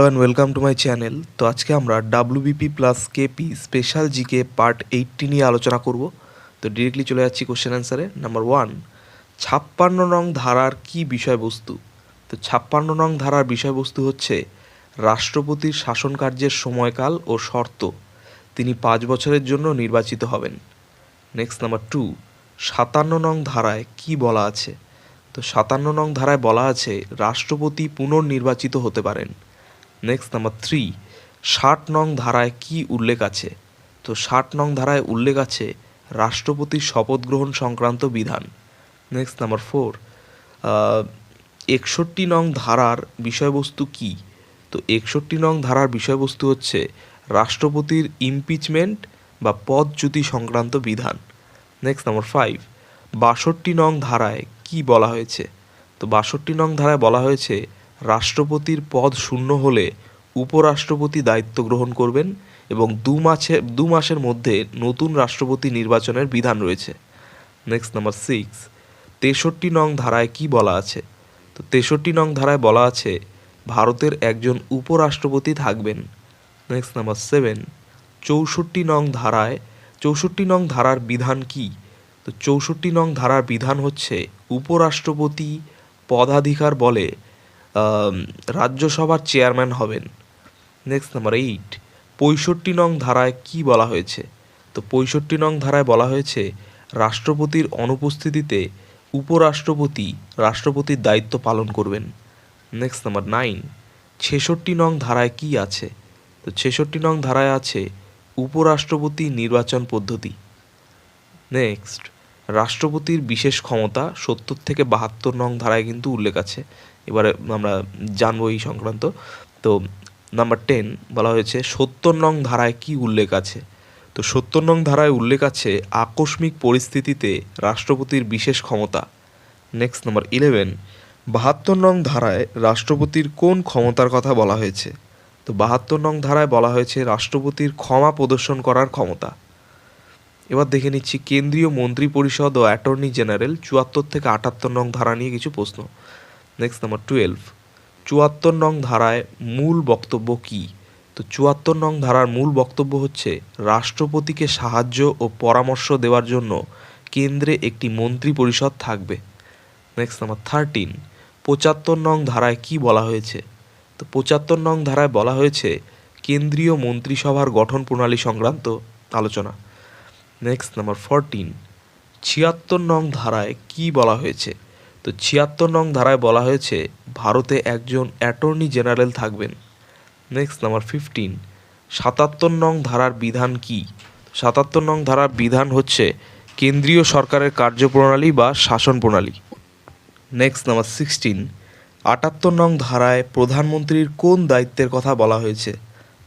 Hello and welcome to my channel তো আজকে আমরা WBP plus KP special GK part eighty নিয়ে আলোচনা করব। তো ডিরেক্টলি চলে যাচ্ছি কোশ্চেন অ্যান্সারে নাম্বার ওয়ান ছাপ্পান্ন নং ধারার কি বিষয়বস্তু? তো ছাপ্পান্ন নং ধারার বিষয়বস্তু হচ্ছে রাষ্ট্রপতির শাসন কার্যের সময়কাল ও শর্ত। তিনি পাঁচ বছরের জন্য নির্বাচিত হবেন। নেক্সট নাম্বার টু সাতান্ন নং ধারায় কি বলা আছে? তো সাতান্ন নং ধারায় বলা আছে রাষ্ট্রপতি পুনর্নির্বাচিত হতে পারেন। নেক্সট নাম্বার থ্রি ষাট নং ধারায় কি উল্লেখ আছে? তো ষাট নং ধারায় উল্লেখ আছে রাষ্ট্রপতির শপথ গ্রহণ সংক্রান্ত বিধান। নেক্সট নাম্বার ফোর একষট্টি নং ধারার বিষয়বস্তু কি? তো একষট্টি নং ধারার বিষয়বস্তু হচ্ছে রাষ্ট্রপতির ইমপিচমেন্ট বা পদচ্যুতি সংক্রান্ত বিধান। নেক্সট নাম্বার ফাইভ বাষট্টি নং ধারায় কি বলা হয়েছে? তো বাষট্টি নং ধারায় বলা হয়েছে রাষ্ট্রপতির পদ শূন্য হলে উপরাষ্ট্রপতি দায়িত্ব গ্রহণ করবেন এবং দু মাসে দু মাসের মধ্যে নতুন রাষ্ট্রপতি নির্বাচনের বিধান রয়েছে। নেক্সট নাম্বার সিক্স তেষট্টি নং ধারায় কি বলা আছে? তো তেষট্টি নং ধারায় বলা আছে, ভারতের একজন উপরাষ্ট্রপতি থাকবেন। নেক্সট নাম্বার সেভেন চৌষট্টি নং ধারায়, চৌষট্টি নং ধারার বিধান কি? তো চৌষট্টি নং ধারার বিধান হচ্ছে, উপরাষ্ট্রপতি পদাধিকার বলে রাজ্যসভার চেয়ারম্যান হবেন। নেক্সট নাম্বার এইট পঁয়ষট্টি নং ধারায় কি বলা হয়েছে? তো পঁয়ষট্টি নং ধারায় বলা হয়েছে, রাষ্ট্রপতির অনুপস্থিতিতে উপরাষ্ট্রপতি রাষ্ট্রপতির দায়িত্ব পালন করবেন। নেক্সট নাম্বার নাইন ছেষট্টি নং ধারায় কি আছে? তো ছেষট্টি নং ধারায় আছে, উপরাষ্ট্রপতি নির্বাচন পদ্ধতি। নেক্সট রাষ্ট্রপতির বিশেষ ক্ষমতা সত্তর থেকে বাহাত্তর নং ধারায় কিন্তু উল্লেখ আছে। এবারে আমরা জানব এই সংক্রান্ত। তো নাম্বার টেন বলা হয়েছে, সত্তর নং ধারায় কি উল্লেখ আছে? তো সত্তর নং ধারায় উল্লেখ আছে, আকস্মিক পরিস্থিতিতে রাষ্ট্রপতির বিশেষ ক্ষমতা। নেক্সট নাম্বার ইলেভেন বাহাত্তর নং ধারায় রাষ্ট্রপতির কোন ক্ষমতার কথা বলা হয়েছে? তো বাহাত্তর নং ধারায় বলা হয়েছে, রাষ্ট্রপতির ক্ষমা প্রদর্শন করার ক্ষমতা। এবার দেখে নিচ্ছি, কেন্দ্রীয় মন্ত্রী পরিষদ ও অ্যাটর্নি জেনারেল চুয়াত্তর থেকে আটাত্তর নং ধারা নিয়ে কিছু প্রশ্ন। নেক্সট নাম্বার টুয়েলভ চুয়াত্তর নং ধারায় মূল বক্তব্য কী? তো চুয়াত্তর নং ধারার মূল বক্তব্য হচ্ছে, রাষ্ট্রপতিকে সাহায্য ও পরামর্শ দেওয়ার জন্য কেন্দ্রে একটি মন্ত্রী পরিষদ থাকবে। নেক্সট নাম্বার থার্টিন পঁচাত্তর নং ধারায় কি বলা হয়েছে? তো পঁচাত্তর নং ধারায় বলা হয়েছে, কেন্দ্রীয় মন্ত্রিসভার গঠন প্রণালী সংক্রান্ত আলোচনা। নেক্সট নাম্বার ফোরটিন ছিয়াত্তর নং ধারায় কি বলা হয়েছে? তো ছিয়াত্তর নং ধারায় বলা হয়েছে, ভারতে একজন অ্যাটর্নি জেনারেল থাকবেন। নেক্সট নাম্বার ফিফটিন সাতাত্তর নং ধারার বিধান কি? সাতাত্তর নং ধারার বিধান হচ্ছে কেন্দ্রীয় সরকারের কার্যপ্রণালী বা শাসন প্রণালী। নেক্সট নাম্বার সিক্সটিন আটাত্তর নং ধারায় প্রধানমন্ত্রীর কোন দায়িত্বের কথা বলা হয়েছে?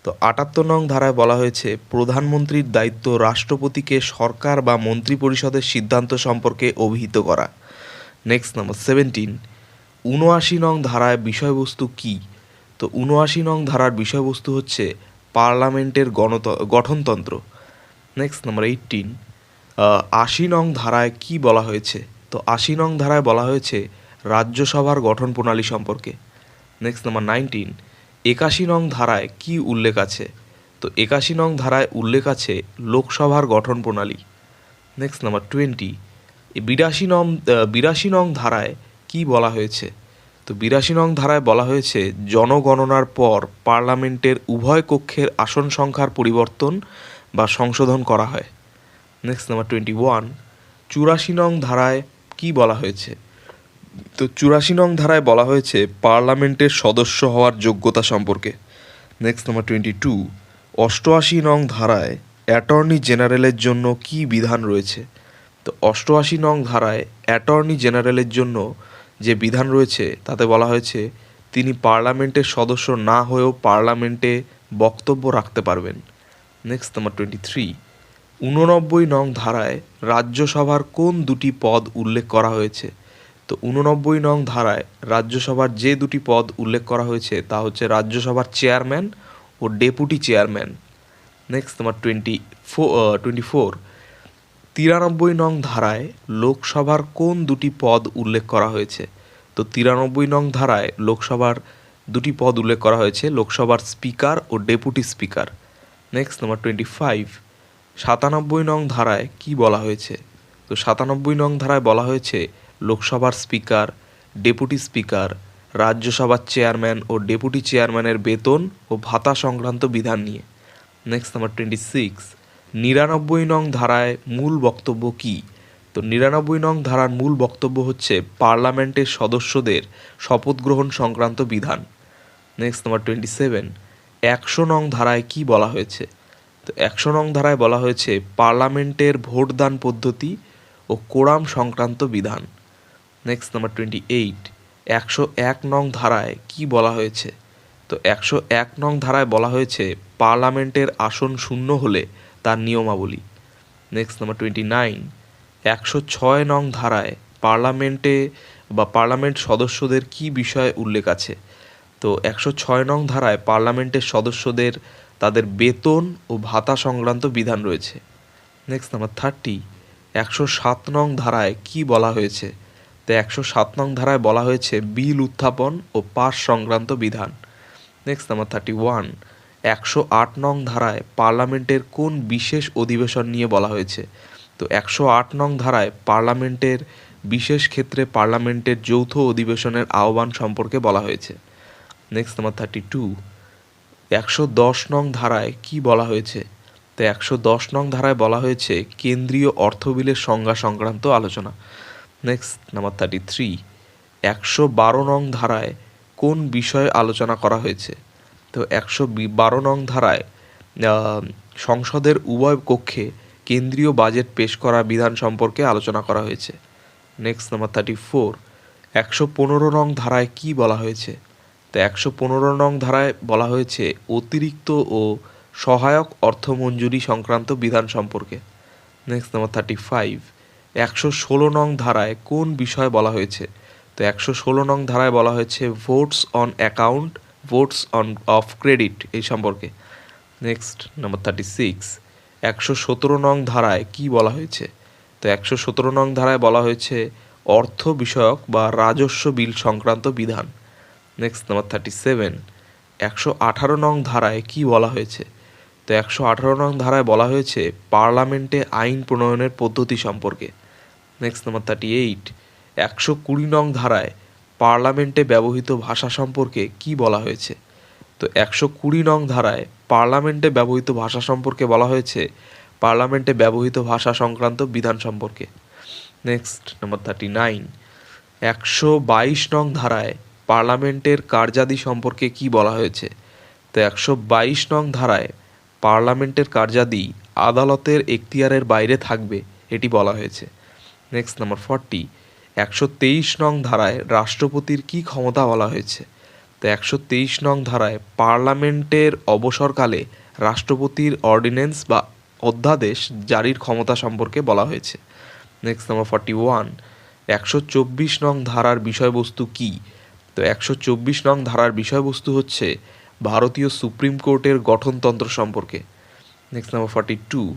তো আটাত্তর নং ধারায় বলা হয়েছে, প্রধানমন্ত্রীর দায়িত্ব রাষ্ট্রপতিকে সরকার বা মন্ত্রী পরিষদের সিদ্ধান্ত সম্পর্কে অভিহিত করা। নেক্সট নাম্বার সেভেন্টিন উনআশি নং ধারায় বিষয়বস্তু কি? তো উনআশি নং ধারার বিষয়বস্তু হচ্ছে পার্লামেন্টের গণত, গঠনতন্ত্র। নেক্সট নাম্বার এইটিন আশি নং ধারায় কি বলা হয়েছে? তো আশি নং ধারায় বলা হয়েছে রাজ্যসভার গঠন প্রণালী সম্পর্কে। নেক্সট নাম্বার নাইনটিন একাশি নং ধারায় কি উল্লেখ আছে? তো একাশি নং ধারায় উল্লেখ আছে লোকসভার গঠন প্রণালী। নেক্সট নাম্বার টোয়েন্টি বিরাশি নং বিরাশি নং ধারায় কি বলা হয়েছে? তো বিরাশি নং ধারায় বলা হয়েছে, জনগণনার পর পার্লামেন্টের উভয় কক্ষের আসন সংখ্যার পরিবর্তন বা সংশোধন করা হয়। নেক্সট নাম্বার টোয়েন্টি ওয়ান চুরাশি নং ধারায় কি বলা হয়েছে? তো চুরাশি নং ধারায় বলা হয়েছে, পার্লামেন্টের সদস্য হওয়ার যোগ্যতা সম্পর্কে। নেক্সট নাম্বার টোয়েন্টি টু অষ্টআশি নং ধারায় অ্যাটর্নি জেনারেলের জন্য কি বিধান রয়েছে? তো অষ্টআশি নং ধারায় অ্যাটর্নি জেনারেলের জন্য যে বিধান রয়েছে, তাতে বলা হয়েছে, তিনি পার্লামেন্টের সদস্য না হয়েও পার্লামেন্টে বক্তব্য রাখতে পারবেন। নেক্সট নাম্বার টোয়েন্টি থ্রি উননব্বই নং ধারায় রাজ্যসভার কোন দুটি পদ উল্লেখ করা হয়েছে? তো উননব্বই নং ধারায় রাজ্যসভার যে দুটি পদ উল্লেখ করা হয়েছে, তা হচ্ছে রাজ্যসভার চেয়ারম্যান ও ডেপুটি চেয়ারম্যান। নেক্সট তোমার টোয়েন্টি ফো টোয়েন্টি ফোর তিরানব্বই নং ধারায় লোকসভার কোন দুটি পদ উল্লেখ করা হয়েছে? তো তিরানব্বই নং ধারায় লোকসভার দুটি পদ উল্লেখ করা হয়েছে, লোকসভার স্পিকার ও deputy speaker. Next, number twenty five. সাতানব্বই নং ধারায় কি বলা হয়েছে? তো সাতানব্বই নং ধারায় বলা হয়েছে, লোকসভার স্পিকার, ডেপুটি স্পিকার, রাজ্যসভার চেয়ারম্যান ও ডেপুটি চেয়ারম্যানের বেতন ও ভাতা সংক্রান্ত বিধান নিয়ে। Next, number twenty six. নিরানব্বই নং ধারায় মূল বক্তব্য কী? তো নিরানব্বই নং ধারার মূল বক্তব্য হচ্ছে পার্লামেন্টের সদস্যদের শপথ গ্রহণ সংক্রান্ত বিধান। নেক্সট নাম্বার টোয়েন্টি সেভেন একশো নং ধারায় কি বলা হয়েছে? তো একশো নং ধারায় বলা হয়েছে পার্লামেন্টের ভোটদান পদ্ধতি ও কোরাম সংক্রান্ত বিধান। নেক্সট নাম্বার টোয়েন্টি এইট একশো এক নং ধারায় কি বলা হয়েছে? তো একশো এক নং ধারায় বলা হয়েছে পার্লামেন্টের আসন শূন্য হলে তার নিয়মাবলী। নেক্সট নাম্বার টোয়েন্টি নাইন একশো ছয় নং ধারায় পার্লামেন্টে বা পার্লামেন্ট সদস্যদের কি বিষয়ে উল্লেখ আছে? তো একশো ছয় নং ধারায় পার্লামেন্টের সদস্যদের তাদের বেতন ও ভাতা সংক্রান্ত বিধান রয়েছে। নেক্সট নাম্বার থার্টি একশো সাত নং ধারায় কি বলা হয়েছে? তো একশো সাত নং ধারায় বলা হয়েছে বিল উত্থাপন ও পাস সংক্রান্ত বিধান। নেক্সট নাম্বার থার্টি ওয়ান একশো আট নং ধারায় পার্লামেন্টের কোন বিশেষ অধিবেশন নিয়ে বলা হয়েছে? তো একশো আট নং ধারায় পার্লামেন্টের বিশেষ ক্ষেত্রে পার্লামেন্টের যৌথ অধিবেশনের আহ্বান সম্পর্কে বলা হয়েছে। নেক্সট নাম্বার থার্টি টু একশো দশ নং ধারায় কি বলা হয়েছে? তো একশো দশ নং ধারায় বলা হয়েছে কেন্দ্রীয় অর্থ বিলের সংজ্ঞা সংক্রান্ত আলোচনা। নেক্সট নাম্বার থার্টি থ্রি একশো বারো নং ধারায় কোন বিষয়ে আলোচনা করা হয়েছে? তো একশো বারো নং ধারায় সংসদের উভয় কক্ষে কেন্দ্রীয় বাজেট পেশ করা বিধান সম্পর্কে আলোচনা করা হয়েছে। নেক্সট নাম্বার থার্টি ফোর একশো পনেরো নং ধারায় কি বলা হয়েছে? তো একশো পনেরো নং ধারায় বলা হয়েছে, অতিরিক্ত ও সহায়ক অর্থ মঞ্জুরি সংক্রান্ত বিধান সম্পর্কে। নেক্সট নাম্বার থার্টি ফাইভ একশো ষোলো নং ধারায় কোন বিষয়ে বলা হয়েছে? তো একশো ষোলো নং ধারায় বলা হয়েছে votes on account votes on of credit এই সম্পর্কে। নেক্সট নাম্বার থার্টি সিক্স একশো সতেরো নং ধারায় কি বলা হয়েছে? তো একশো সতেরো নং ধারায় বলা হয়েছে, অর্থ বিষয়ক বা রাজস্ব বিল সংক্রান্ত বিধান। নেক্সট নাম্বার থার্টি সেভেন একশো আঠারো নং ধারায় কি বলা হয়েছে? তো একশো আঠারো নং ধারায় বলা হয়েছে, পার্লামেন্টে আইন প্রণয়নের পদ্ধতি সম্পর্কে। নেক্সট নাম্বার থার্টি এইট একশো কুড়ি নং ধারায় পার্লামেন্টে ব্যবহৃত ভাষা সম্পর্কে কি বলা হয়েছে? তো একশো কুড়ি নং ধারায় পার্লামেন্টে ব্যবহৃত ভাষা সম্পর্কে বলা হয়েছে, পার্লামেন্টে ব্যবহৃত ভাষা সংক্রান্ত বিধান সম্পর্কে। নেক্সট, নাম্বার থার্টি নাইন একশো বাইশ নং ধারায় পার্লামেন্টের কার্যাদি সম্পর্কে কি বলা হয়েছে? তো একশো বাইশ নং ধারায় পার্লামেন্টের কার্যাদি আদালতের এখতিয়ারের বাইরে থাকবে, এটি বলা হয়েছে। নেক্সট, নাম্বার ফর্টি একশো তেইশ নং ধারায় রাষ্ট্রপতির কি ক্ষমতা বলা হয়েছে? তো একশো তেইশ নং ধারায় পার্লামেন্টের অবসরকালে রাষ্ট্রপতির অর্ডিন্যান্স বা অধ্যাদেশ জারির ক্ষমতা সম্পর্কে বলা হয়েছে। নেক্সট নাম্বার ফর্টি ওয়ান একশো চব্বিশ নং ধারার বিষয়বস্তু কি? তো একশো চব্বিশ নং ধারার বিষয়বস্তু হচ্ছে ভারতীয় সুপ্রিম কোর্টের গঠনতন্ত্র সম্পর্কে। নেক্সট নাম্বার ফর্টি টু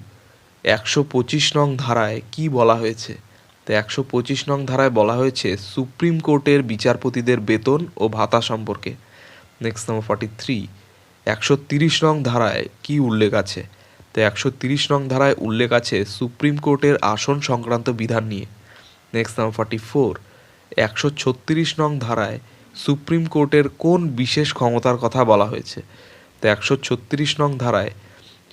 একশো পঁচিশ নং ধারায় কি বলা হয়েছে? তো একশো পঁচিশ নং ধারায় বলা হয়েছে সুপ্রিম কোর্টের বিচারপতিদের বেতন ও ভাতা সম্পর্কে। নেক্সট নাম্বার ফর্টি থ্রি একশো তিরিশ নং ধারায় কি উল্লেখ আছে? তো একশো তিরিশ নং ধারায় উল্লেখ আছে সুপ্রিম কোর্টের আসন সংক্রান্ত বিধান নিয়ে। নেক্সট নাম্বার ফর্টি ফোর একশো ছত্রিশ নং ধারায় সুপ্রিম কোর্টের কোন বিশেষ ক্ষমতার কথা বলা হয়েছে? তো একশো ছত্রিশ নং ধারায়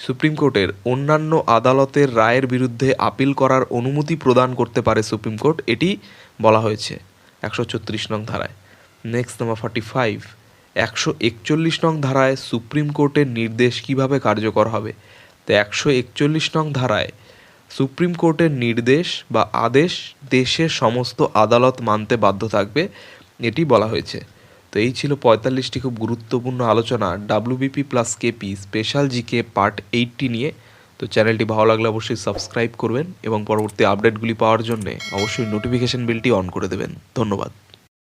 সুপ্রিম কোর্টের অন্যান্য আদালতের রায়ের বিরুদ্ধে আপিল করার অনুমতি প্রদান করতে পারে সুপ্রিম কোর্ট, এটি বলা হয়েছে একশো ছত্রিশ নং ধারায়। নেক্সট নাম্বার ফর্টি ফাইভ একশো একচল্লিশ নং ধারায় সুপ্রিম কোর্টের নির্দেশ কীভাবে কার্যকর হবে? তো একশো একচল্লিশ নং ধারায় সুপ্রিম কোর্টের নির্দেশ বা আদেশ দেশের সমস্ত আদালত মানতে বাধ্য থাকবে, এটি বলা হয়েছে। তো এই ছিল পঁয়তাল্লিশটি খুব গুরুত্বপূর্ণ আলোচনা WBP plus KP special GK part eighty নিয়ে। তো চ্যানেলটি ভালো লাগলে অবশ্যই সাবস্ক্রাইব করবেন এবং পরবর্তী আপডেটগুলি পাওয়ার জন্য অবশ্যই নোটিফিকেশন বিলটি অন করে দেবেন। ধন্যবাদ।